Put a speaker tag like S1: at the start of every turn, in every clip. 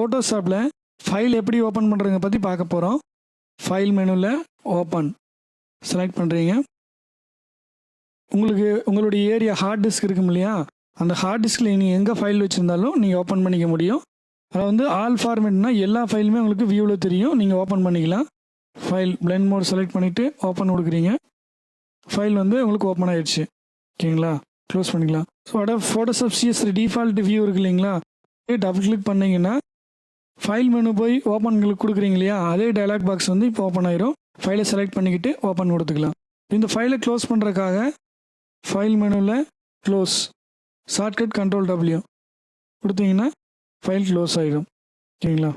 S1: ஃபோட்டோஷாப்பில் file எப்படி open பண்ணுறங்க பற்றி பார்க்க போகிறோம் ஃபைல் மெனுவில் ஓப்பன் செலக்ட் பண்ணுறீங்க உங்களுக்கு உங்களுடைய ஏரியா ஹார்ட் டிஸ்க் இருக்கும் இல்லையா? அந்த ஹார்ட் டிஸ்கில் நீங்கள் எங்கே ஃபைல் வச்சுருந்தாலும் நீங்கள் ஓப்பன் பண்ணிக்க முடியும். அதில் வந்து ஆல் ஃபார்மேட்னா எல்லா ஃபைலுமே உங்களுக்கு வியூவில் தெரியும். நீங்கள் ஓப்பன் பண்ணிக்கலாம். ஃபைல் பிளெண்ட் மோட் செலக்ட் பண்ணிவிட்டு ஓப்பன் கொடுக்குறீங்க. ஃபைல் வந்து உங்களுக்கு ஓப்பன் ஆயிடுச்சு. ஓகேங்களா? க்ளோஸ் பண்ணிக்கலாம். ஸோ அட ஃபோட்டோஷாப் சிஎஸ் டிஃபால்ட் வியூ இருக்கு இல்லைங்களா? டபுள் கிளிக் பண்ணீங்கன்னா ஃபைல் மெனு போய் ஓப்பன் கொடுக்குறீங்க இல்லையா? அதே டயலாக் பாக்ஸ் வந்து இப்போ ஓப்பன் ஆயிரும். ஃபைலை செலக்ட் பண்ணிக்கிட்டு ஓப்பன் கொடுத்துக்கலாம். இந்த ஃபைலை க்ளோஸ் பண்ணுறதுக்காக ஃபைல் மெனுவில் க்ளோஸ் ஷார்ட்கட் கண்ட்ரோல் டபிள்யூ கொடுத்தீங்கன்னா ஃபைல் க்ளோஸ் ஆகிடும் ஓகேங்களா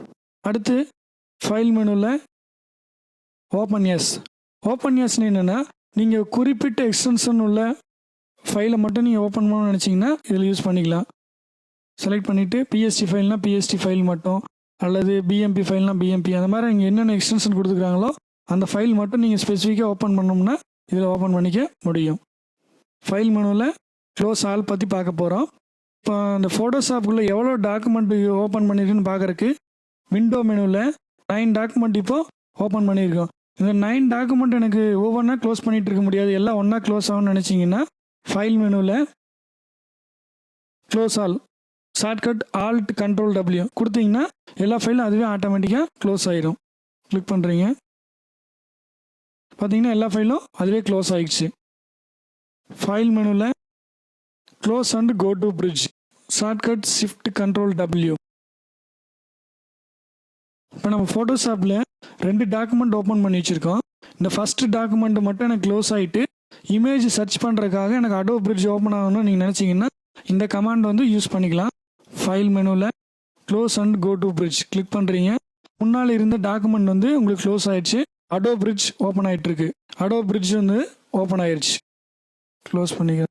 S1: அடுத்து ஃபைல் மெனுவில் ஓப்பன் எஸ் ஓப்பன் எஸ்னு என்னென்னா நீங்கள் குறிப்பிட்ட எக்ஸ்டென்ஷன் உள்ள ஃபைலை மட்டும் நீங்கள் ஓப்பன் பண்ணணும்னு நினச்சிங்கன்னா இதில் யூஸ் பண்ணிக்கலாம். செலக்ட் பண்ணிவிட்டு பிஎஸ்டி ஃபைல்னால் பிஎஸ்டி ஃபைல் மட்டும். அல்லது பிஎம்பி ஃபைல்னால் பிஎம்பி அந்த மாதிரி நீங்கள் என்னென்ன எக்ஸ்டென்ஷன் கொடுத்துருக்காங்களோ அந்த ஃபைல் மட்டும் நீங்கள் ஸ்பெசிஃபிக்காக ஓப்பன் பண்ணோம்னா இதில் ஓப்பன் பண்ணிக்க முடியும். ஃபைல் மெனுவில் க்ளோஸ் ஆல் பற்றி பார்க்க போகிறோம் இப்போ அந்த ஃபோட்டோஷாப்புக்குள்ளே எவ்வளோ டாக்குமெண்ட் ஓப்பன் பண்ணியிருக்குன்னு பார்க்குறக்கு விண்டோ மெனுவில் நைன் டாக்குமெண்ட் இப்போது ஓப்பன் பண்ணியிருக்கோம் இந்த நைன் டாக்குமெண்ட் எனக்கு ஒவ்வொன்றா க்ளோஸ் பண்ணிகிட்டு இருக்க முடியாது. எல்லாம் ஒன்றா க்ளோஸ் ஆகும்னு நினச்சிங்கன்னா ஃபைல் மெனுவில் close all shortcut alt control W கொடுத்தீங்கன்னா எல்லா ஃபைலும் அதுவே ஆட்டோமேட்டிக்காக க்ளோஸ் ஆகிடும் கிளிக் பண்ணுறீங்க பார்த்தீங்கன்னா எல்லா ஃபைலும் அதுவே க்ளோஸ் ஆகிடுச்சு ஃபைல் மெனுவில் close and go to bridge shortcut shift control W இப்போ நம்ம ஃபோட்டோஷாப்பில் ரெண்டு டாக்குமெண்ட் ஓப்பன் பண்ணி வச்சுருக்கோம். இந்த ஃபஸ்ட்டு டாக்குமெண்ட் மட்டும் எனக்கு க்ளோஸ் ஆகிட்டு இமேஜ் சர்ச் பண்ணுறதுக்காக எனக்கு அடோ பிரிட்ஜ் ஓப்பன் ஆகணும்னு நீங்கள் நினச்சிங்கன்னா இந்த கமாண்ட் வந்து யூஸ் பண்ணிக்கலாம். ஃபைல் மெனுவில் close and go to bridge click பண்ணுறீங்க முன்னால் இருந்த டாக்குமெண்ட் வந்து உங்களுக்கு க்ளோஸ் ஆயிடுச்சு. அடோ பிரிட்ஜ் ஓப்பன் ஆகிட்டு இருக்கு அடோ பிரிட்ஜ் வந்து ஓப்பன் ஆயிடுச்சு க்ளோஸ் பண்ணிக்க